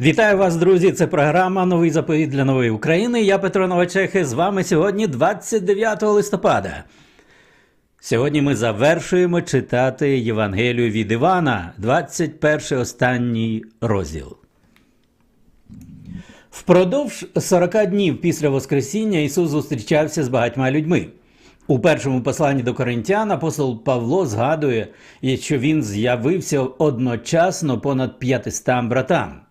Вітаю вас, друзі! Це програма Новий заповіт для нової України. Я Петро Новачехи. З вами сьогодні 29 листопада. Сьогодні ми завершуємо читати Євангелію від Івана, 21 останній розділ. Впродовж 40 днів після Воскресіння Ісус зустрічався з багатьма людьми. У першому посланні до Коринтян апостол Павло згадує, що він з'явився одночасно понад 500 братам.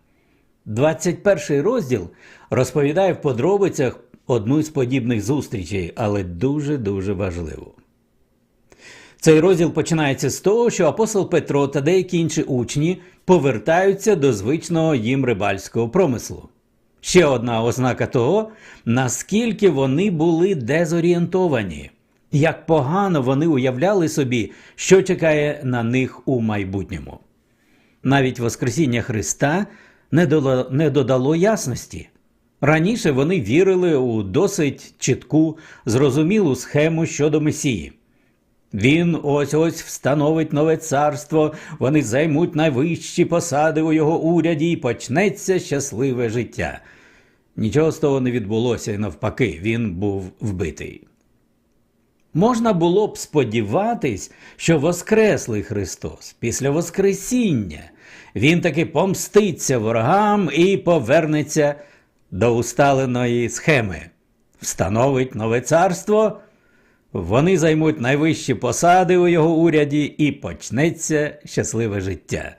21 розділ розповідає в подробицях одну з подібних зустрічей, але дуже-дуже важливу. Цей розділ починається з того, що апостол Петро та деякі інші учні повертаються до звичного їм рибальського промислу. Ще одна ознака того, наскільки вони були дезорієнтовані, як погано вони уявляли собі, що чекає на них у майбутньому. Навіть Воскресіння Христа не додало, не додало ясності. Раніше вони вірили у досить чітку, зрозумілу схему щодо Месії. Він ось ось встановить нове царство, вони займуть найвищі посади у його уряді і почнеться щасливе життя. Нічого з того не відбулося, і навпаки, він був вбитий. Можна було б сподіватись, що Воскреслий Христос після Воскресіння він таки помститься ворогам і повернеться до усталеної схеми, встановить нове царство, вони займуть найвищі посади у його уряді і почнеться щасливе життя.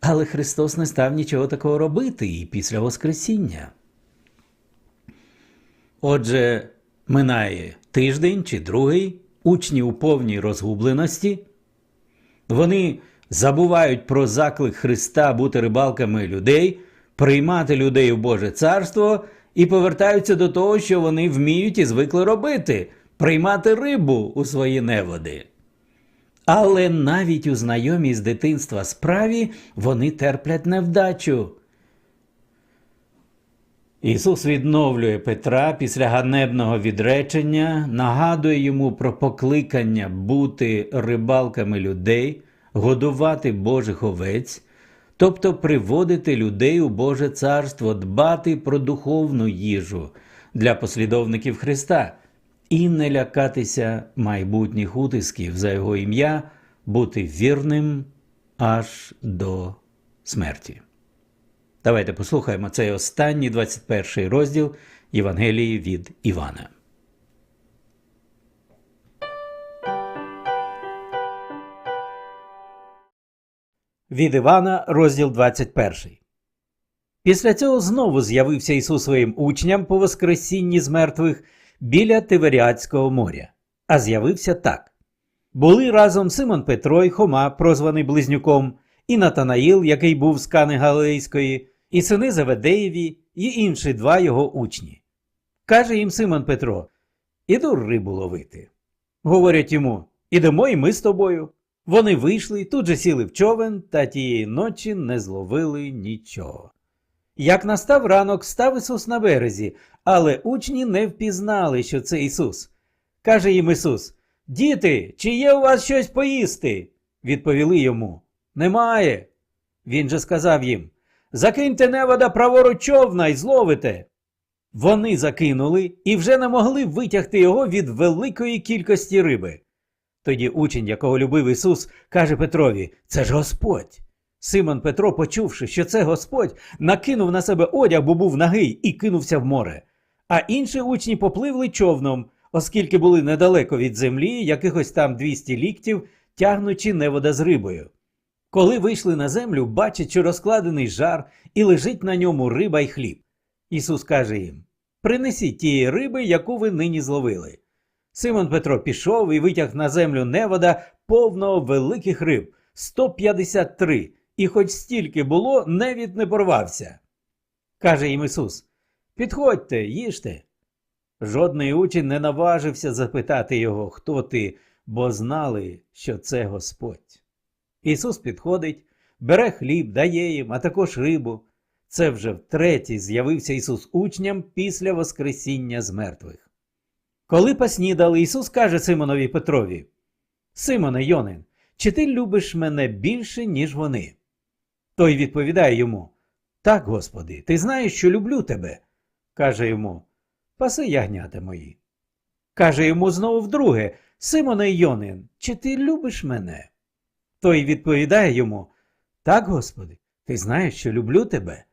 Але Христос не став нічого такого робити і після Воскресіння. Отже, минає тиждень чи другий, учні у повній розгубленості. Вони забувають про заклик Христа бути рибалками людей, приймати людей у Боже царство і повертаються до того, що вони вміють і звикли робити приймати рибу у свої неводи. Але навіть у знайомій з дитинства справі вони терплять невдачу. Ісус відновлює Петра після ганебного відречення, нагадує йому про покликання бути рибалками людей, годувати Божих овець, тобто приводити людей у Боже царство, дбати про духовну їжу для послідовників Христа і не лякатися майбутніх утисків за його ім'я, бути вірним аж до смерті. Давайте послухаємо цей останній 21 розділ Євангелії від Івана. Від Івана, розділ 21. Після цього знову з'явився Ісус своїм учням по Воскресінні з мертвих біля Тиверіадського моря. А з'явився так: були разом Симон Петро і Хома, прозваний Близнюком, і Натанаїл, який був з Кани Галилейської, і сини Заведеєві, і інші два його учні. Каже їм Симон Петро: Іду рибу ловити. Говорять йому: Ідемо і ми з тобою. Вони вийшли, тут же сіли в човен та тієї ночі не зловили нічого. Як настав ранок, став Ісус на березі, але учні не впізнали, що це Ісус. Каже їм Ісус: Діти, чи є у вас щось поїсти? Відповіли йому: Немає. Він же сказав їм: Закиньте невода праворуч човна і зловите. Вони закинули і вже не могли витягти його від великої кількості риби. Тоді учень, якого любив Ісус, каже Петрові: Це ж Господь. Симон Петро, почувши, що це Господь, накинув на себе одяг, бо був нагий, і кинувся в море. А інші учні попливли човном, оскільки були недалеко від землі, якихось там 200 ліктів, тягнучи невода з рибою. Коли вийшли на землю, бачать, що розкладений жар і лежить на ньому риба й хліб. Ісус каже їм: Принесіть тієї риби, яку ви нині зловили. Симон Петро пішов і витяг на землю невода повного великих риб 153, і хоч стільки було, невід не порвався. Каже їм Ісус: Підходьте, їжте. Жодний учень не наважився запитати його, хто ти, бо знали, що це Господь. Ісус підходить, бере хліб, дає їм, а також рибу. Це вже втретє з'явився Ісус учням після Воскресіння з мертвих. Коли поснідали, Ісус каже Симонові Петрові: Симоне Йонин, чи ти любиш мене більше, ніж вони? Той відповідає йому: Так, Господи, ти знаєш, що люблю тебе. Каже йому Паси ягнята мої. Каже йому знову вдруге Симоне Йонин, чи ти любиш мене? Той відповідає йому Так, Господи, ти знаєш, що люблю тебе.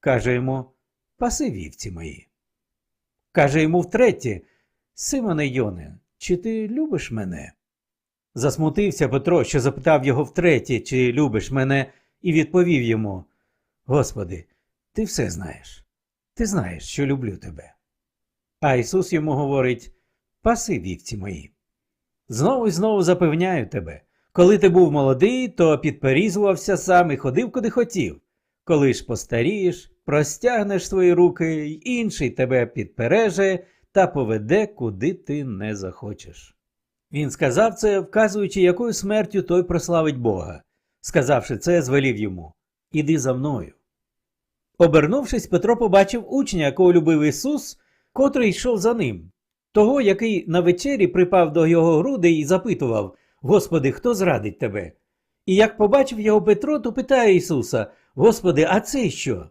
Каже йому Паси вівці мої. Каже йому втретє Симоне Йонин, чи ти любиш мене? Засмутився Петро, що запитав його втретє, чи любиш мене, і відповів йому Господи, ти все знаєш. Ти знаєш, що люблю тебе. А Ісус йому говорить Паси вівці мої. Знову і знову запевняю тебе, коли ти був молодий, то підперізувався сам і ходив куди хотів. Коли ж постарієш, простягнеш свої руки, інший тебе підпереже та поведе, куди ти не захочеш. Він сказав це, вказуючи, якою смертю той прославить Бога. Сказавши це, звелів йому Іди за мною. Обернувшись, Петро побачив учня, якого любив Ісус, котрий йшов за ним, того, який на вечері припав до його грудей і запитував Господи, хто зрадить тебе? І як побачив його Петро, то питає Ісуса Господи, а це що?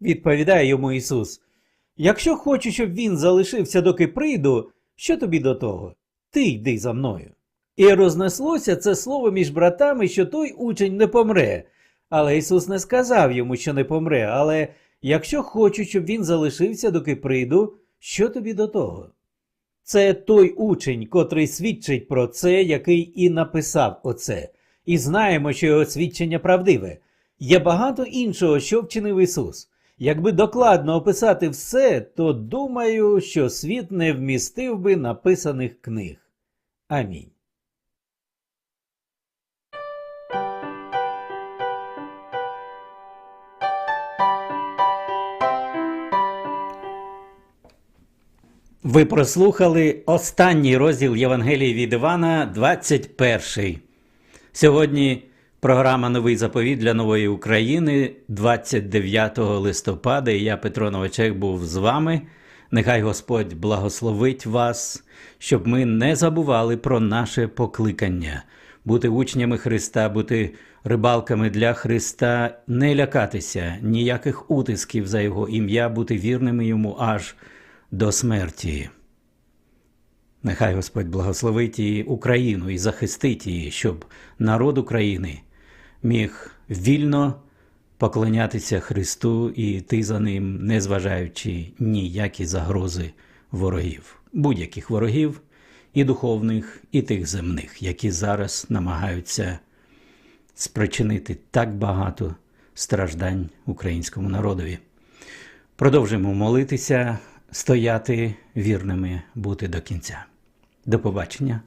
Відповідає йому Ісус Якщо хочу, щоб він залишився, доки прийду, що тобі до того? Ти йди за мною. І рознеслося це слово між братами, що той учень не помре. Але Ісус не сказав йому, що не помре, але якщо хочу, щоб він залишився, доки прийду, що тобі до того? Це той учень, котрий свідчить про це, який і написав оце. І знаємо, що його свідчення правдиве. Є багато іншого, що вчинив Ісус. Якби докладно описати все, то думаю, що світ не вмістив би написаних книг. Амінь. Ви прослухали останній розділ Євангелії від Івана, 21. Сьогодні програма Новий заповіт для нової України 29 листопада. І я, Петро Новачек, був з вами. Нехай Господь благословить вас, щоб ми не забували про наше покликання, бути учнями Христа, бути рибалками для Христа, не лякатися ніяких утисків за Його ім'я, бути вірними йому аж до смерті. Нехай Господь благословить і Україну і захистить її, щоб народ України міг вільно поклонятися Христу і йти за ним, незважаючи ніякі загрози ворогів, будь-яких ворогів, і духовних, і тих земних, які зараз намагаються спричинити так багато страждань українському народові. Продовжимо молитися, стояти вірними, бути до кінця. До побачення.